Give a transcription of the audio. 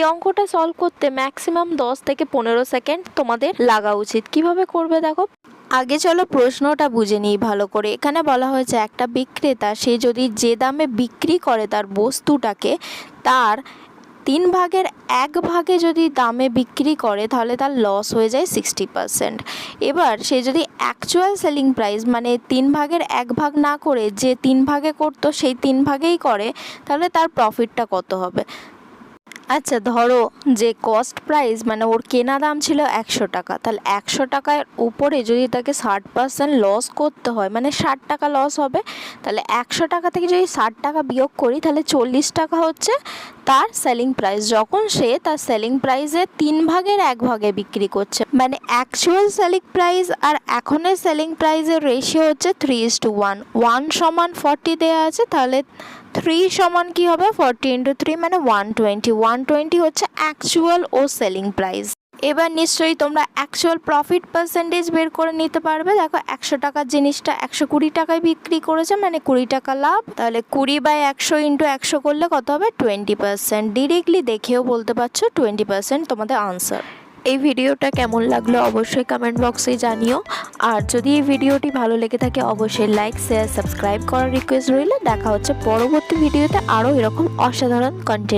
এই অঙ্কটা সলভ করতে ম্যাক্সিমাম দশ থেকে পনেরো সেকেন্ড তোমাদের লাগা উচিত। কীভাবে করবে দেখো? আগে চলো প্রশ্নটা বুঝে নিই ভালো করে। এখানে বলা হয়েছে, একটা বিক্রেতা, সে যদি যে দামে বিক্রি করে তার বস্তুটাকে, তার তিন ভাগের এক ভাগে যদি দামে বিক্রি করে, তাহলে তার লস হয়ে যায় সিক্সটি পারসেন্ট এবার সে যদি অ্যাকচুয়াল সেলিং প্রাইস মানে তিন ভাগের এক ভাগ না করে, যে তিন ভাগে করতো, সেই তিন ভাগেই করে, তাহলে তার প্রফিটটা কত হবে? আচ্ছা ধরো যে কস্ট প্রাইস মানে ওর কেনা দাম ছিল একশো টাকা, তাহলে একশো টাকার উপরে যদি তাকে ষাট পার্সেন্ট লস করতে হয় মানে ষাট টাকা লস হবে, তাহলে একশো টাকা থেকে যদি ষাট টাকা বিয়োগ করি, তাহলে চল্লিশ টাকা হচ্ছে তার সেলিং প্রাইস যখন সে তার সেলিং প্রাইসে তিন ভাগের এক ভাগে বিক্রি করছে মানে অ্যাকচুয়াল সেলিং প্রাইস আর এখনের সেলিং প্রাইসের রেশিও হচ্ছে three is to one one সমান ফর্টি দেওয়া আছে, তাহলে থ্রি সমান কি হবে? ফর্টি ইন্টু থ্রি মানে ওয়ান টোয়েন্টি ওয়ান টোয়েন্টি হচ্ছে অ্যাকচুয়াল ও সেলিং প্রাইস এবার নিশ্চয়ই তোমরা অ্যাকচুয়াল প্রফিট পার্সেন্টেজ বের করে নিতে পারবে। দেখো একশো টাকার জিনিসটা একশো কুড়ি টাকায় বিক্রি করেছে মানে কুড়ি টাকা লাভ। তাহলে কুড়ি বাই একশো ইন্টু একশো করলে কত হবে? টোয়েন্টি পার্সেন্ট ডিরেক্টলি দেখেও বলতে পারছ টোয়েন্টি পার্সেন্ট তোমাদের আনসার এই ভিডিওটা কেমন লাগল অবশ্যই কমেন্ট বক্সে জানিও। আর যদি এই ভিডিওটি ভালো লেগে থাকে, অবশ্যই লাইক শেয়ার সাবস্ক্রাইব করার রিকোয়েস্ট রইলে দেখা হচ্ছে পরবর্তী ভিডিওতে আরও এরকম অসাধারণ কন্টেন্ট